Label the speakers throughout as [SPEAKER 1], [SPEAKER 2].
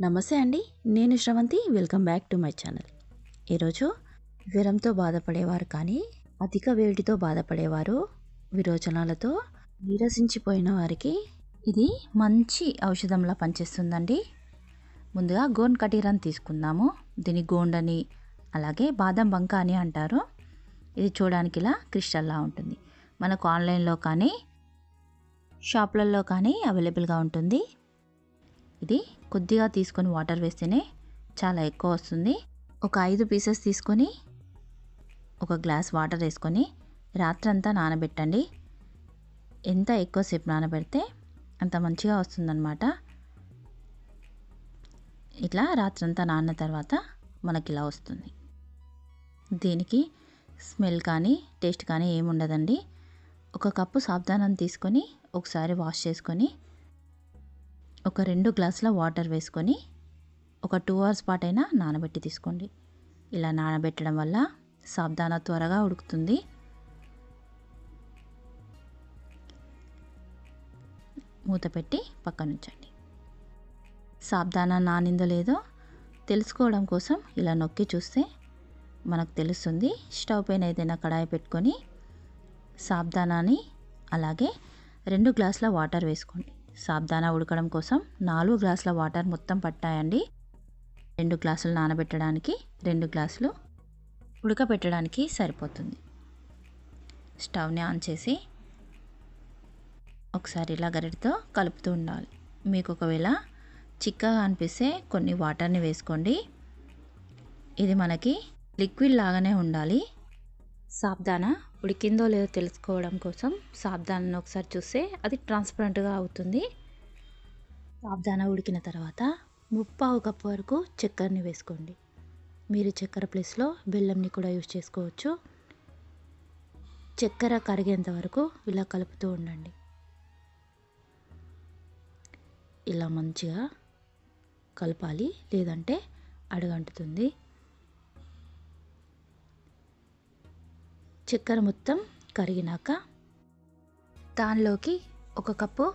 [SPEAKER 1] నమస్తే అండి నేను Sravanthi welcome back to my channel. ఈరోజు జ్వరంతో బాధపడేవారు కానీ అధిక వేడితో బాధపడేవారు విరోచనాలతో నీరసించిపోయిన వారికి ఇది మంచి ఔషధంలా పనిచేస్తుందండి. ముందుగా గోన్ కటీరాన్ని తీసుకుందాము. దీని గోండని అలాగే బాదం బంక అని అంటారు. ఇది చూడడానికి ఇలా క్రిస్టల్లా ఉంటుంది. మనకు ఆన్లైన్లో కానీ షాప్లలో కానీ అవైలబుల్గా ఉంటుంది. ఇది కొద్దిగా తీసుకొని వాటర్ వేస్తేనే చాలా ఎక్కువ వస్తుంది. ఒక ఐదు పీసెస్ తీసుకొని ఒక గ్లాస్ వాటర్ వేసుకొని రాత్రంతా నానబెట్టండి. ఎంత ఎక్కువసేపు నానబెడితే అంత మంచిగా వస్తుందన్నమాట. ఇట్లా రాత్రంతా నాన్న తర్వాత మనకి ఇలా వస్తుంది. దీనికి స్మెల్ కానీ టేస్ట్ కానీ ఏముండదండి. ఒక కప్పు సాబ్దానం తీసుకొని ఒకసారి వాష్ చేసుకొని ఒక రెండు గ్లాసుల వాటర్ వేసుకొని ఒక టూ అవర్స్ పాటైనా నానబెట్టి తీసుకోండి. ఇలా నానబెట్టడం వల్ల సాబ్దానా త్వరగా ఉడుకుతుంది. మూత పెట్టి పక్కన ఉంచండి. సాబ్దానా నానిందో లేదో తెలుసుకోవడం కోసం ఇలా నొక్కి చూస్తే మనకు తెలుస్తుంది స్టవ్ పైన ఏదైనా కడాయి పెట్టుకొని సాబ్దానాని అలాగే రెండు గ్లాసుల వాటర్ వేసుకోండి. సాబ్దానా ఉడకడం కోసం నాలుగు గ్లాసుల వాటర్ మొత్తం పట్టాయండి. రెండు గ్లాసులు నానబెట్టడానికి రెండు గ్లాసులు ఉడకబెట్టడానికి సరిపోతుంది. స్టవ్ని ఆన్ చేసి ఒకసారి ఇలా గరిటతో కలుపుతూ ఉండాలి. మీకు ఒకవేళ చిక్కగా అనిపిస్తే కొన్ని వాటర్ని వేసుకోండి. ఇది మనకి లిక్విడ్ లాగానే ఉండాలి. సాబ్దానా ఉడికిందో లేదో తెలుసుకోవడం కోసం సాబ్దానాన్ని ఒకసారి చూస్తే అది ట్రాన్స్పరెంట్గా అవుతుంది. సాబ్దానా ఉడికిన తర్వాత ముప్పావు కప్పు వరకు చక్కెరని వేసుకోండి. మీరు చక్కెర ప్లేస్లో బెల్లంని కూడా యూజ్ చేసుకోవచ్చు. చక్కెర కరిగేంత వరకు ఇలా కలుపుతూ ఉండండి. ఇలా మంచిగా కలపాలి లేదంటే అడుగంటుతుంది. చక్కెర మొత్తం కరిగినాక దానిలోకి ఒక కప్పు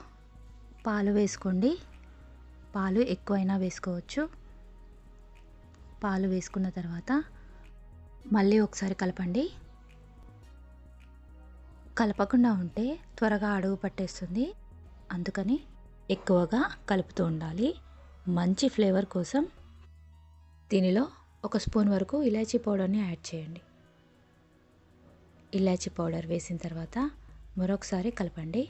[SPEAKER 1] పాలు వేసుకోండి. పాలు ఎక్కువైనా వేసుకోవచ్చు. పాలు వేసుకున్న తర్వాత మళ్ళీ ఒకసారి కలపండి. కలపకుండా ఉంటే త్వరగా అడుగు పట్టేస్తుంది. అందుకని ఎక్కువగా కలుపుతూ ఉండాలి. మంచి ఫ్లేవర్ కోసం దీనిలో ఒక స్పూన్ వరకు ఇలాచీ పౌడర్ని యాడ్ చేయండి. ఇలాచి పౌడర్ వేసిన తర్వాత మరొకసారి కలపండి.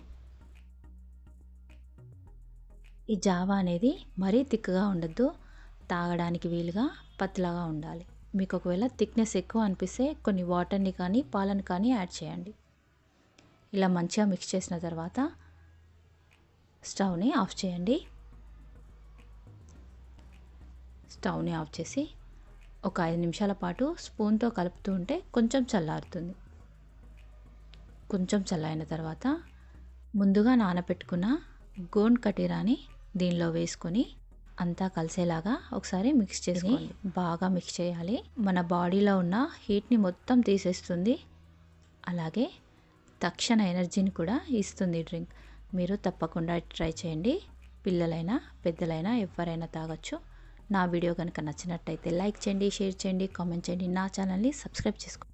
[SPEAKER 1] ఈ జావా అనేది మరీ తిక్కగా ఉండద్దు. తాగడానికి వీలుగా పత్లాగా ఉండాలి. మీకు ఒకవేళ థిక్నెస్ ఎక్కువ అనిపిస్తే కొన్ని వాటర్ని కానీ పాలను కానీ యాడ్ చేయండి. ఇలా మంచిగా మిక్స్ చేసిన తర్వాత స్టవ్ని ఆఫ్ చేయండి. స్టవ్ని ఆఫ్ చేసి ఒక ఐదు నిమిషాల పాటు స్పూన్తో కలుపుతూ ఉంటే కొంచెం చల్లారుతుంది. కొంచెం చల్లైన తర్వాత ముందుగా నానబెట్టుకున్న గోండ్ కటీరాని దీనిలో వేసుకొని అంతా కలిసేలాగా ఒకసారి మిక్స్ చేసి బాగా మిక్స్ చేయాలి. మన బాడీలో ఉన్న హీట్ని మొత్తం తీసేస్తుంది. అలాగే తక్షణ ఎనర్జీని కూడా ఇస్తుంది డ్రింక్. మీరు తప్పకుండా ట్రై చేయండి. పిల్లలైనా పెద్దలైనా ఎవరైనా తాగొచ్చు. నా వీడియో కనుక నచ్చినట్టయితే లైక్ చేయండి షేర్ చేయండి కామెంట్ చేయండి. నా ఛానల్ని సబ్స్క్రైబ్ చేసుకోండి.